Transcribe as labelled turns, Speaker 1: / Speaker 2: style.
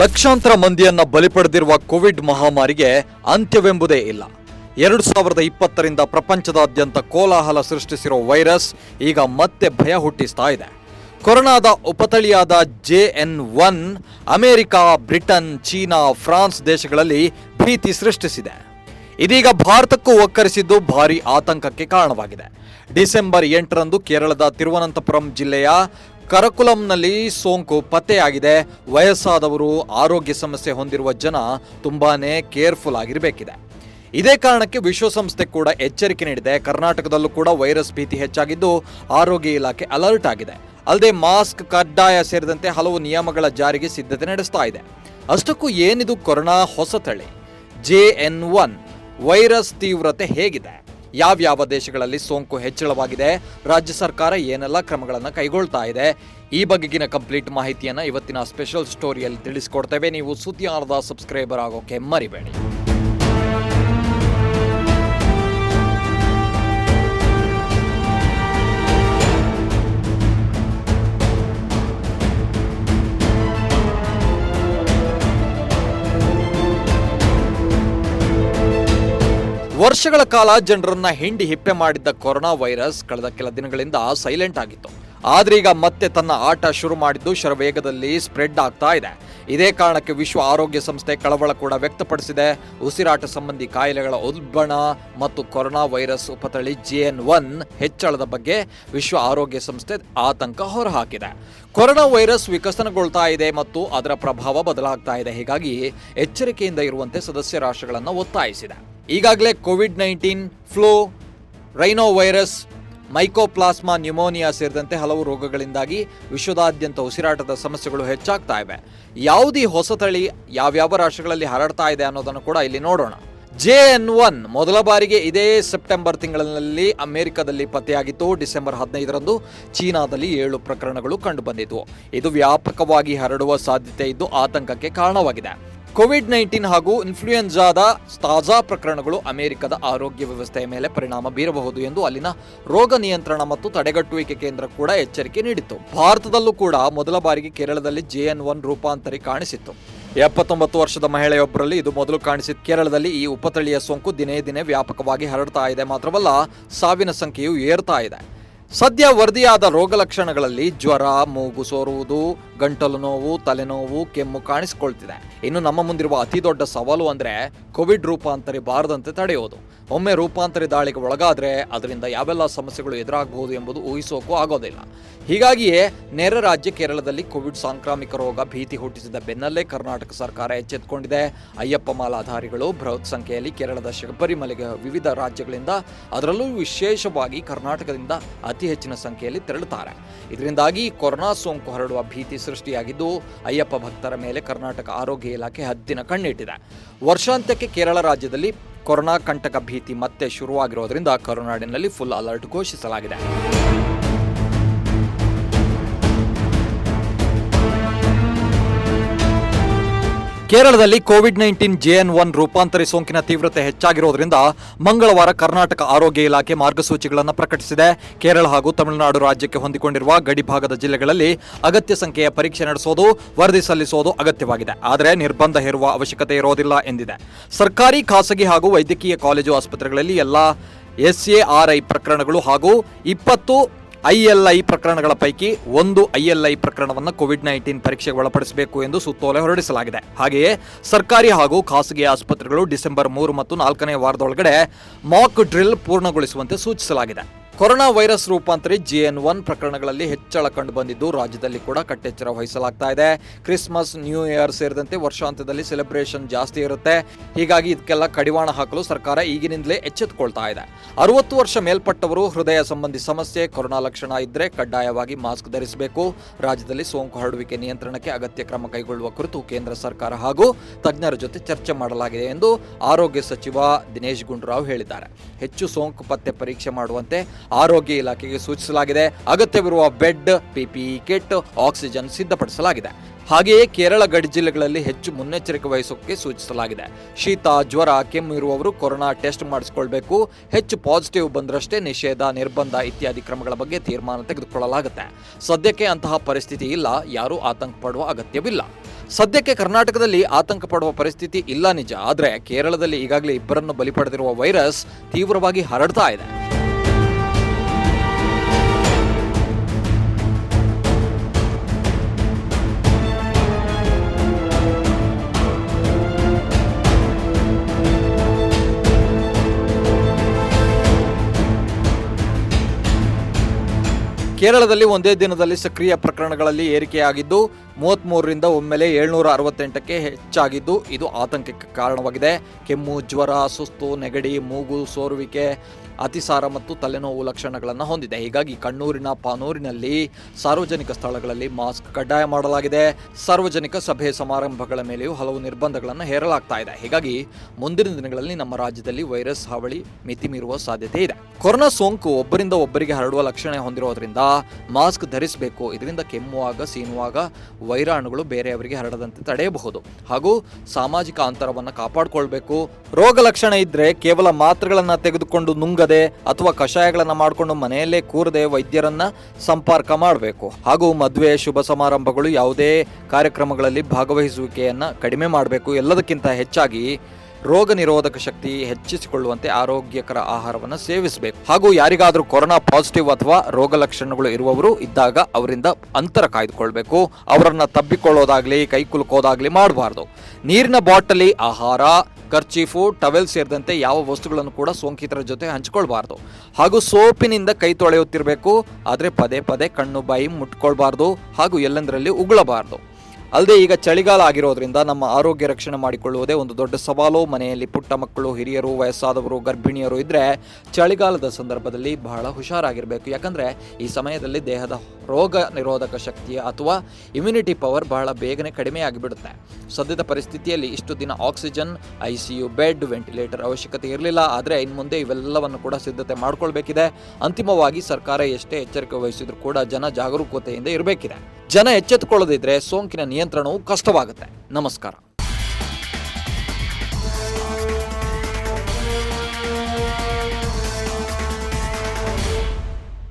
Speaker 1: ಲಕ್ಷಾಂತರ ಮಂದಿಯನ್ನ ಬಲಿ ಪಡೆದಿರುವ ಕೋವಿಡ್ ಮಹಾಮಾರಿಗೆ ಅಂತ್ಯವೆಂಬುದೇ ಇಲ್ಲ. ಎರಡು ಸಾವಿರದ ಇಪ್ಪತ್ತರಿಂದ ಪ್ರಪಂಚದಾದ್ಯಂತ ಕೋಲಾಹಲ ಸೃಷ್ಟಿಸಿರೋ ವೈರಸ್ ಈಗ ಮತ್ತೆ ಭಯ ಹುಟ್ಟಿಸ್ತಾ ಇದೆ. ಕೊರೋನಾದ ಉಪತಳಿಯಾದ J N one America, Britain, China, France ದೇಶಗಳಲ್ಲಿ ಭೀತಿ ಸೃಷ್ಟಿಸಿದೆ. ಇದೀಗ ಭಾರತಕ್ಕೂ ಒಕ್ಕರಿಸಿದ್ದು ಭಾರೀ ಆತಂಕಕ್ಕೆ ಕಾರಣವಾಗಿದೆ. ಡಿಸೆಂಬರ್ ಎಂಟರಂದು ಕೇರಳದ ತಿರುವನಂತಪುರಂ ಜಿಲ್ಲೆಯ ಕರಕುಲಂನಲ್ಲಿ ಸೋಂಕು ಪತ್ತೆಯಾಗಿದೆ. ವಯಸ್ಸಾದವರು ಆರೋಗ್ಯ ಸಮಸ್ಯೆ ಹೊಂದಿರುವ ಜನ ತುಂಬಾನೇ ಕೇರ್ಫುಲ್ ಆಗಿರಬೇಕಿದೆ. ಇದೇ ಕಾರಣಕ್ಕೆ ವಿಶ್ವಸಂಸ್ಥೆ ಕೂಡ ಎಚ್ಚರಿಕೆ ನೀಡಿದೆ. ಕರ್ನಾಟಕದಲ್ಲೂ ಕೂಡ ವೈರಸ್ ಭೀತಿ ಹೆಚ್ಚಾಗಿದ್ದು ಆರೋಗ್ಯ ಇಲಾಖೆ ಅಲರ್ಟ್ ಆಗಿದೆ. ಅಲ್ಲದೆ ಮಾಸ್ಕ್, ಕಡ್ಡಾಯ ಸೇರಿದಂತೆ ಹಲವು ನಿಯಮಗಳ ಜಾರಿಗೆ ಸಿದ್ಧತೆ ನಡೆಸ್ತಾ ಇದೆ. ಅಷ್ಟಕ್ಕೂ ಏನಿದು ಕೊರೋನಾ ಹೊಸ ತಳಿ? ಜೆ ಎನ್ ಒನ್ ವೈರಸ್ ತೀವ್ರತೆ ಹೇಗಿದೆ? ಯಾವ್ಯಾವ ದೇಶಗಳಲ್ಲಿ ಸೋಂಕು ಹೆಚ್ಚಳವಾಗಿದೆ, ರಾಜ್ಯ ಸರ್ಕಾರ ಏನೆಲ್ಲ ಕ್ರಮಗಳನ್ನು ಕೈಗೊಳ್ತಾ ಇದೆ, ಈ ಬಗೆಗಿನ ಕಂಪ್ಲೀಟ್ ಮಾಹಿತಿಯನ್ನು ಇವತ್ತಿನ ಸ್ಪೆಷಲ್ ಸ್ಟೋರಿಯಲ್ಲಿ ತಿಳಿಸ್ಕೊಡ್ತೇವೆ. ನೀವು ಸುದ್ದಿ ಸಬ್ಸ್ಕ್ರೈಬರ್ ಆಗೋಕೆ ಮರಿಬೇಡಿ. ವರ್ಷಗಳ ಕಾಲ ಜನರನ್ನ ಹಿಂಡಿ ಹಿಪ್ಪೆ ಮಾಡಿದ್ದ ಕೊರೋನಾ ವೈರಸ್ ಕಳೆದ ಕೆಲ ದಿನಗಳಿಂದ ಸೈಲೆಂಟ್ ಆಗಿತ್ತು. ಆದ್ರೆ ಈಗ ಮತ್ತೆ ತನ್ನ ಆಟ ಶುರು ಮಾಡಿದ್ದು ಶರವೇಗದಲ್ಲಿ ಸ್ಪ್ರೆಡ್ ಆಗ್ತಾ ಇದೆ. ಇದೇ ಕಾರಣಕ್ಕೆ ವಿಶ್ವ ಆರೋಗ್ಯ ಸಂಸ್ಥೆ ಕಳವಳ ಕೂಡ ವ್ಯಕ್ತಪಡಿಸಿದೆ. ಉಸಿರಾಟ ಸಂಬಂಧಿ ಕಾಯಿಲೆಗಳ ಉಲ್ಬಣ ಮತ್ತು ಕೊರೋನಾ ವೈರಸ್ ಉಪತಳಿ ಜೆ ಎನ್ ಒನ್ ಹೆಚ್ಚಳದ ಬಗ್ಗೆ ವಿಶ್ವ ಆರೋಗ್ಯ ಸಂಸ್ಥೆ ಆತಂಕ ಹೊರಹಾಕಿದೆ. ಕೊರೋನಾ ವೈರಸ್ ವಿಕಸನಗೊಳ್ತಾ ಇದೆ ಮತ್ತು ಅದರ ಪ್ರಭಾವ ಬದಲಾಗ್ತಾ ಇದೆ. ಹೀಗಾಗಿ ಎಚ್ಚರಿಕೆಯಿಂದ ಇರುವಂತೆ ಸದಸ್ಯ ರಾಷ್ಟ್ರಗಳನ್ನು ಒತ್ತಾಯಿಸಿದೆ. ಈಗಾಗಲೇ covid nineteen, flu rhino virus mycoplasma pneumonia ಸೇರಿದಂತೆ ಹಲವು ರೋಗಗಳಿಂದಾಗಿ ವಿಶ್ವದಾದ್ಯಂತ ಉಸಿರಾಟದ ಸಮಸ್ಯೆಗಳು ಹೆಚ್ಚಾಗ್ತಾ ಇವೆ. ಯಾವುದೇ ಹೊಸ ತಳಿ, ಯಾವ್ಯಾವ ರಾಷ್ಟ್ರಗಳಲ್ಲಿ ಹರಡ್ತಾ ಇದೆ ಅನ್ನೋದನ್ನು ಕೂಡ ಇಲ್ಲಿ ನೋಡೋಣ. ಜೆ ಎನ್ ಒನ್ ಮೊದಲ ಬಾರಿಗೆ ಇದೇ ಸೆಪ್ಟೆಂಬರ್ ತಿಂಗಳಿನಲ್ಲಿ ಅಮೆರಿಕದಲ್ಲಿ ಪತ್ತೆಯಾಗಿತ್ತು. ಡಿಸೆಂಬರ್ ಹದಿನೈದರಂದು ಚೀನಾದಲ್ಲಿ ಏಳು ಪ್ರಕರಣಗಳು ಕಂಡುಬಂದಿತು ಇದು ವ್ಯಾಪಕವಾಗಿ ಹರಡುವ ಸಾಧ್ಯತೆ ಇದ್ದು ಆತಂಕಕ್ಕೆ ಕಾರಣವಾಗಿದೆ. ಕೋವಿಡ್ ನೈನ್ಟೀನ್ ಹಾಗೂ ಇನ್ಫ್ಲೂಯೆನ್ಸಾದ ತಾಜಾ ಪ್ರಕರಣಗಳು ಅಮೆರಿಕದ ಆರೋಗ್ಯ ವ್ಯವಸ್ಥೆಯ ಮೇಲೆ ಪರಿಣಾಮ ಬೀರಬಹುದು ಎಂದು ಅಲ್ಲಿನ ರೋಗ ನಿಯಂತ್ರಣ ಮತ್ತು ತಡೆಗಟ್ಟುವಿಕೆ ಕೇಂದ್ರ ಕೂಡ ಎಚ್ಚರಿಕೆ ನೀಡಿತ್ತು. ಭಾರತದಲ್ಲೂ ಕೂಡ ಮೊದಲ ಬಾರಿಗೆ ಕೇರಳದಲ್ಲಿ ಜೆ ಎನ್ ಒನ್ ರೂಪಾಂತರಿ ಕಾಣಿಸಿತ್ತು. ಎಪ್ಪತ್ತೊಂಬತ್ತು ವರ್ಷದ ಮಹಿಳೆಯೊಬ್ಬರಲ್ಲಿ ಇದು ಮೊದಲು ಕಾಣಿಸಿತ್ತು. ಕೇರಳದಲ್ಲಿ ಈ ಉಪತಳಿಯ ಸೋಂಕು ದಿನೇ ದಿನೇ ವ್ಯಾಪಕವಾಗಿ ಹರಡ್ತಾ ಇದೆ ಮಾತ್ರವಲ್ಲ, ಸಾವಿನ ಸಂಖ್ಯೆಯು ಏರ್ತಾ ಇದೆ. ಸದ್ಯ ವರದಿಯಾದ ರೋಗ ಲಕ್ಷಣಗಳಲ್ಲಿ ಜ್ವರ, ಮೂಗು ಸೋರುವುದು, ಗಂಟಲು ನೋವು ತಲೆನೋವು ಕೆಮ್ಮು ಕಾಣಿಸಿಕೊಳ್ತಿದೆ. ಇನ್ನು ನಮ್ಮ ಮುಂದಿರುವ ಅತಿ ದೊಡ್ಡ ಸವಾಲು ಅಂದ್ರೆ ಕೋವಿಡ್ ರೂಪಾಂತರಿ ಬಾರದಂತೆ ತಡೆಯೋದು. ಒಮ್ಮೆ ರೂಪಾಂತರಿ ದಾಳಿಗೆ ಒಳಗಾದರೆ ಅದರಿಂದ ಯಾವೆಲ್ಲ ಸಮಸ್ಯೆಗಳು ಎದುರಾಗಬಹುದು ಎಂಬುದು ಊಹಿಸೋಕ್ಕೂ ಆಗೋದಿಲ್ಲ ಹೀಗಾಗಿಯೇ ನೆರೆ ರಾಜ್ಯ ಕೇರಳದಲ್ಲಿ ಕೋವಿಡ್ ಸಾಂಕ್ರಾಮಿಕ ರೋಗ ಭೀತಿ ಹುಟ್ಟಿಸಿದ ಬೆನ್ನಲ್ಲೇ ಕರ್ನಾಟಕ ಸರ್ಕಾರ ಎಚ್ಚೆತ್ತುಕೊಂಡಿದೆ ಅಯ್ಯಪ್ಪ ಮಾಲಾಧಾರಿಗಳು ಬೃಹತ್ ಸಂಖ್ಯೆಯಲ್ಲಿ ಕೇರಳದ ಶಬರಿಮಲೆಗೆ ವಿವಿಧ ರಾಜ್ಯಗಳಿಂದ, ಅದರಲ್ಲೂ ವಿಶೇಷವಾಗಿ ಕರ್ನಾಟಕದಿಂದ ಅತಿ ಹೆಚ್ಚಿನ ಸಂಖ್ಯೆಯಲ್ಲಿ ತೆರಳುತ್ತಾರೆ. ಇದರಿಂದಾಗಿ ಕೊರೋನಾ ಸೋಂಕು ಹರಡುವ ಭೀತಿ ಸೃಷ್ಟಿಯಾಗಿದ್ದು, ಅಯ್ಯಪ್ಪ ಭಕ್ತರ ಮೇಲೆ ಕರ್ನಾಟಕ ಆರೋಗ್ಯ ಇಲಾಖೆ ಹದ್ದಿನ ಕಣ್ಣಿಟ್ಟಿದೆ. ವರ್ಷಾಂತ್ಯಕ್ಕೆ ಕೇರಳ ರಾಜ್ಯದಲ್ಲಿ ಕೊರೋನಾ ಕಂಟಕ ಭೀತಿ ಮತ್ತೆ ಶುರುವಾಗಿರೋದ್ರಿಂದ ಕರುನಾಡಿನಲ್ಲಿ ಫುಲ್ ಅಲರ್ಟ್ ಘೋಷಿಸಲಾಗಿದೆ. ಕೇರಳದಲ್ಲಿ covid nineteen J N one ರೂಪಾಂತರಿ ಸೋಂಕಿನ ತೀವ್ರತೆ ಹೆಚ್ಚಾಗಿರೋದ್ರಿಂದ ಮಂಗಳವಾರ ಕರ್ನಾಟಕ ಆರೋಗ್ಯ ಇಲಾಖೆ ಮಾರ್ಗಸೂಚಿಗಳನ್ನು ಪ್ರಕಟಿಸಿದೆ. ಕೇರಳ ಹಾಗೂ ತಮಿಳುನಾಡು ರಾಜ್ಯಕ್ಕೆ ಹೊಂದಿಕೊಂಡಿರುವ ಗಡಿಭಾಗದ ಜಿಲ್ಲೆಗಳಲ್ಲಿ ಅಗತ್ಯ ಸಂಖ್ಯೆಯ ಪರೀಕ್ಷೆ ನಡೆಸೋದು, ವರದಿ ಸಲ್ಲಿಸೋದು ಅಗತ್ಯವಾಗಿದೆ. ಆದರೆ ನಿರ್ಬಂಧ ಹೇರುವ ಅವಶ್ಯಕತೆ ಇರೋದಿಲ್ಲ ಎಂದಿದೆ. ಸರ್ಕಾರಿ, ಖಾಸಗಿ ಹಾಗೂ ವೈದ್ಯಕೀಯ ಕಾಲೇಜು ಆಸ್ಪತ್ರೆಗಳಲ್ಲಿ ಎಲ್ಲ ಎಸ್ಎಆರ್ಐ ಪ್ರಕರಣಗಳು ಹಾಗೂ ಇಪ್ಪತ್ತು ಐಎಲ್ಐ ಪ್ರಕರಣಗಳ ಪೈಕಿ ಒಂದು ಐಎಲ್ಐ ಪ್ರಕರಣವನ್ನು ಕೋವಿಡ್ ನೈನ್ಟೀನ್ ಪರೀಕ್ಷೆಗೆ ಒಳಪಡಿಸಬೇಕು ಎಂದು ಸುತ್ತೋಲೆ ಹೊರಡಿಸಲಾಗಿದೆ. ಹಾಗೆಯೇ ಸರ್ಕಾರಿ ಹಾಗೂ ಖಾಸಗಿ ಆಸ್ಪತ್ರೆಗಳು ಡಿಸೆಂಬರ್ ಮೂರು ಮತ್ತು ನಾಲ್ಕನೇ ವಾರದೊಳಗಡೆ ಮಾಕ್ ಡ್ರಿಲ್ ಪೂರ್ಣಗೊಳಿಸುವಂತೆ ಸೂಚಿಸಲಾಗಿದೆ. ಕೊರೋನಾ ವೈರಸ್ ರೂಪಾಂತರಿ ಜೆ ಎನ್ ಒನ್ ಪ್ರಕರಣಗಳಲ್ಲಿ ಹೆಚ್ಚಳ ಕಂಡು ಬಂದಿದ್ದು ರಾಜ್ಯದಲ್ಲಿ ಕೂಡ ಕಟ್ಟೆಚ್ಚರ ವಹಿಸಲಾಗ್ತಾ ಇದೆ. ಕ್ರಿಸ್ಮಸ್, ನ್ಯೂ ಇಯರ್ ಸೇರಿದಂತೆ ವರ್ಷಾಂತ್ಯದಲ್ಲಿ ಸೆಲೆಬ್ರೇಷನ್ ಜಾಸ್ತಿ ಇರುತ್ತೆ. ಹೀಗಾಗಿ ಇದಕ್ಕೆಲ್ಲ ಕಡಿವಾಣ ಹಾಕಲು ಸರ್ಕಾರ ಈಗಿನಿಂದಲೇ ಎಚ್ಚೆತ್ತುಕೊಳ್ತಾ ಇದೆ. ಅರವತ್ತು ವರ್ಷ ಮೇಲ್ಪಟ್ಟವರು ಹೃದಯ ಸಂಬಂಧಿ ಸಮಸ್ಯೆ, ಕೊರೋನಾ ಲಕ್ಷಣ ಇದ್ರೆ ಕಡ್ಡಾಯವಾಗಿ ಮಾಸ್ಕ್ ಧರಿಸಬೇಕು. ರಾಜ್ಯದಲ್ಲಿ ಸೋಂಕು ಹರಡುವಿಕೆ ನಿಯಂತ್ರಣಕ್ಕೆ ಅಗತ್ಯ ಕ್ರಮ ಕೈಗೊಳ್ಳುವ ಕುರಿತು ಕೇಂದ್ರ ಸರ್ಕಾರ ಹಾಗೂ ತಜ್ಞರ ಜೊತೆ ಚರ್ಚೆ ಮಾಡಲಾಗಿದೆ ಎಂದು ಆರೋಗ್ಯ ಸಚಿವ ದಿನೇಶ್ ಗುಂಡೂರಾವ್ ಹೇಳಿದ್ದಾರೆ. ಹೆಚ್ಚು ಸೋಂಕು ಪತ್ತೆ ಪರೀಕ್ಷೆ ಮಾಡುವಂತೆ ಆರೋಗ್ಯ ಇಲಾಖೆಗೆ ಸೂಚಿಸಲಾಗಿದೆ. ಅಗತ್ಯವಿರುವ ಬೆಡ್ ಪಿಪಿಇ ಕಿಟ್, ಆಕ್ಸಿಜನ್ ಸಿದ್ಧಪಡಿಸಲಾಗಿದೆ. ಹಾಗೆಯೇ ಕೇರಳ ಗಡಿ ಜಿಲ್ಲೆಗಳಲ್ಲಿ ಹೆಚ್ಚು ಮುನ್ನೆಚ್ಚರಿಕೆ ವಹಿಸೋಕೆ ಸೂಚಿಸಲಾಗಿದೆ. ಶೀತ, ಜ್ವರ, ಕೆಮ್ಮು ಇರುವವರು ಕೊರೋನಾ ಟೆಸ್ಟ್ ಮಾಡಿಸಿಕೊಳ್ಬೇಕು. ಹೆಚ್ಚು ಪಾಸಿಟಿವ್ ಬಂದರಷ್ಟೇ ನಿಷೇಧ, ನಿರ್ಬಂಧ ಇತ್ಯಾದಿ ಕ್ರಮಗಳ ಬಗ್ಗೆ ತೀರ್ಮಾನ ತೆಗೆದುಕೊಳ್ಳಲಾಗುತ್ತೆ. ಸದ್ಯಕ್ಕೆ ಅಂತಹ ಪರಿಸ್ಥಿತಿ ಇಲ್ಲ. ಯಾರೂ ಆತಂಕ ಪಡುವ ಅಗತ್ಯವಿಲ್ಲ. ಸದ್ಯಕ್ಕೆ ಕರ್ನಾಟಕದಲ್ಲಿ ಆತಂಕ ಪಡುವ ಪರಿಸ್ಥಿತಿ ಇಲ್ಲ ನಿಜ. ಆದರೆ ಕೇರಳದಲ್ಲಿ ಈಗಾಗಲೇ ಇಬ್ಬರನ್ನು ಬಲಿ ಪಡೆದಿರುವ ವೈರಸ್ ತೀವ್ರವಾಗಿ ಹರಡ್ತಾ ಇದೆ. ಕೇರಳದಲ್ಲಿ ಒಂದೇ ದಿನದಲ್ಲಿ ಸಕ್ರಿಯ ಪ್ರಕರಣಗಳಲ್ಲಿ ಏರಿಕೆಯಾಗಿದ್ದು ಮೂವತ್ತ್ಮೂರರಿಂದ ಒಮ್ಮೆಲೆ ಏಳ್ನೂರ ಅರವತ್ತೆಂಟಕ್ಕೆ ಹೆಚ್ಚಾಗಿದ್ದು, ಇದು ಆತಂಕಕ್ಕೆ ಕಾರಣವಾಗಿದೆ. ಕೆಮ್ಮು, ಜ್ವರ, ಸುಸ್ತು, ನೆಗಡಿ, ಮೂಗು, ಸೋರುವಿಕೆ ಅತಿಸಾರ ಮತ್ತು ತಲೆನೋವು ಲಕ್ಷಣಗಳನ್ನು ಹೊಂದಿದೆ. ಹೀಗಾಗಿ ಕಣ್ಣೂರಿನ ಪಾನೂರಿನಲ್ಲಿ ಸಾರ್ವಜನಿಕ ಸ್ಥಳಗಳಲ್ಲಿ ಮಾಸ್ಕ್ ಕಡ್ಡಾಯ ಮಾಡಲಾಗಿದೆ. ಸಾರ್ವಜನಿಕ ಸಭೆ ಸಮಾರಂಭಗಳ ಮೇಲೆಯೂ ಹಲವು ನಿರ್ಬಂಧಗಳನ್ನು ಹೇರಲಾಗ್ತಾ ಇದೆ. ಹೀಗಾಗಿ ಮುಂದಿನ ದಿನಗಳಲ್ಲಿ ನಮ್ಮ ರಾಜ್ಯದಲ್ಲಿ ವೈರಸ್ ಹಾವಳಿ ಮಿತಿ ಮೀರುವ ಸಾಧ್ಯತೆ ಇದೆ. ಕೊರೋನಾ ಸೋಂಕು ಒಬ್ಬರಿಂದ ಒಬ್ಬರಿಗೆ ಹರಡುವ ಲಕ್ಷಣ ಹೊಂದಿರೋದ್ರಿಂದ ಮಾಸ್ಕ್ ಧರಿಸಬೇಕು. ಇದರಿಂದ ಕೆಮ್ಮುವಾಗ ಸೀನುವಾಗ ವೈರಾಣುಗಳು ಬೇರೆಯವರಿಗೆ ಹರಡದಂತೆ ತಡೆಯಬಹುದು. ಹಾಗೂ ಸಾಮಾಜಿಕ ಅಂತರವನ್ನು ಕಾಪಾಡಿಕೊಳ್ಬೇಕು. ರೋಗ ಲಕ್ಷಣ ಇದ್ರೆ ಕೇವಲ ಮಾತ್ರೆಗಳನ್ನು ತೆಗೆದುಕೊಂಡು ನುಂಗದೆ ಅಥವಾ ಕಷಾಯಗಳನ್ನು ಮಾಡಿಕೊಂಡು ಮನೆಯಲ್ಲೇ ಕೂರದೆ ವೈದ್ಯರನ್ನ ಸಂಪರ್ಕ ಮಾಡಬೇಕು. ಹಾಗೂ ಮದುವೆ, ಶುಭ ಸಮಾರಂಭಗಳು ಯಾವುದೇ ಕಾರ್ಯಕ್ರಮಗಳಲ್ಲಿ ಭಾಗವಹಿಸುವಿಕೆಯನ್ನು ಕಡಿಮೆ ಮಾಡಬೇಕು. ಎಲ್ಲದಕ್ಕಿಂತ ಹೆಚ್ಚಾಗಿ ರೋಗ ನಿರೋಧಕ ಶಕ್ತಿ ಹೆಚ್ಚಿಸಿಕೊಳ್ಳುವಂತೆ ಆರೋಗ್ಯಕರ ಆಹಾರವನ್ನು ಸೇವಿಸಬೇಕು. ಹಾಗೂ ಯಾರಿಗಾದರೂ ಕೊರೋನಾ ಪಾಸಿಟಿವ್ ಅಥವಾ ರೋಗ ಲಕ್ಷಣಗಳು ಇರುವವರು ಇದ್ದಾಗ ಅವರಿಂದ ಅಂತರ ಕಾಯ್ದುಕೊಳ್ಬೇಕು. ಅವರನ್ನು ತಬ್ಬಿಕೊಳ್ಳೋದಾಗ್ಲಿ, ಕೈ ಕುಲುಕೋದಾಗ್ಲಿ ಮಾಡಬಾರ್ದು. ನೀರಿನ ಬಾಟಲಿ, ಆಹಾರ ಕರ್ಚೀಫು, ಟವೆಲ್ ಸೇರಿದಂತೆ ಯಾವ ವಸ್ತುಗಳನ್ನು ಕೂಡ ಸೋಂಕಿತರ ಜೊತೆ ಹಂಚಿಕೊಳ್ಬಾರ್ದು. ಹಾಗೂ ಸೋಪಿನಿಂದ ಕೈ ತೊಳೆಯುತ್ತಿರಬೇಕು, ಆದರೆ ಪದೇ ಪದೇ ಕಣ್ಣು ಬಾಯಿ ಮುಟ್ಕೊಳ್ಬಾರ್ದು ಹಾಗೂ ಎಲ್ಲೆಂದರಲ್ಲಿ ಉಗುಳಬಾರ್ದು. ಅಲ್ಲದೆ ಈಗ ಚಳಿಗಾಲ ಆಗಿರೋದ್ರಿಂದ ನಮ್ಮ ಆರೋಗ್ಯ ರಕ್ಷಣೆ ಮಾಡಿಕೊಳ್ಳುವುದೇ ಒಂದು ದೊಡ್ಡ ಸವಾಲು. ಮನೆಯಲ್ಲಿ ಪುಟ್ಟ ಮಕ್ಕಳು, ಹಿರಿಯರು, ವಯಸ್ಸಾದವರು, ಗರ್ಭಿಣಿಯರು ಇದ್ದರೆ ಚಳಿಗಾಲದ ಸಂದರ್ಭದಲ್ಲಿ ಬಹಳ ಹುಷಾರಾಗಿರಬೇಕು. ಯಾಕಂದರೆ ಈ ಸಮಯದಲ್ಲಿ ದೇಹದ ರೋಗ ನಿರೋಧಕ ಶಕ್ತಿ ಅಥವಾ ಇಮ್ಯುನಿಟಿ ಪವರ್ ಬಹಳ ಬೇಗನೆ ಕಡಿಮೆ ಆಗಿಬಿಡುತ್ತೆ. ಸದ್ಯದ ಪರಿಸ್ಥಿತಿಯಲ್ಲಿ ಇಷ್ಟು ದಿನ oxygen I C U bed ventilator ಅವಶ್ಯಕತೆ ಇರಲಿಲ್ಲ. ಆದರೆ ಇನ್ನು ಮುಂದೆ ಇವೆಲ್ಲವನ್ನು ಕೂಡ ಸಿದ್ಧತೆ ಮಾಡಿಕೊಳ್ಬೇಕಿದೆ. ಅಂತಿಮವಾಗಿ ಸರ್ಕಾರ ಎಷ್ಟೇ ಎಚ್ಚರಿಕೆ ವಹಿಸಿದ್ರು ಕೂಡ ಜನ ಜಾಗರೂಕತೆಯಿಂದ ಇರಬೇಕಿದೆ. ಜನ ಎಚ್ಚೆತ್ತುಕೊಳ್ಳದಿದ್ರೆ ಸೋಂಕಿನ ನಿಯಂತ್ರಣವು ಕಷ್ಟವಾಗುತ್ತೆ. ನಮಸ್ಕಾರ.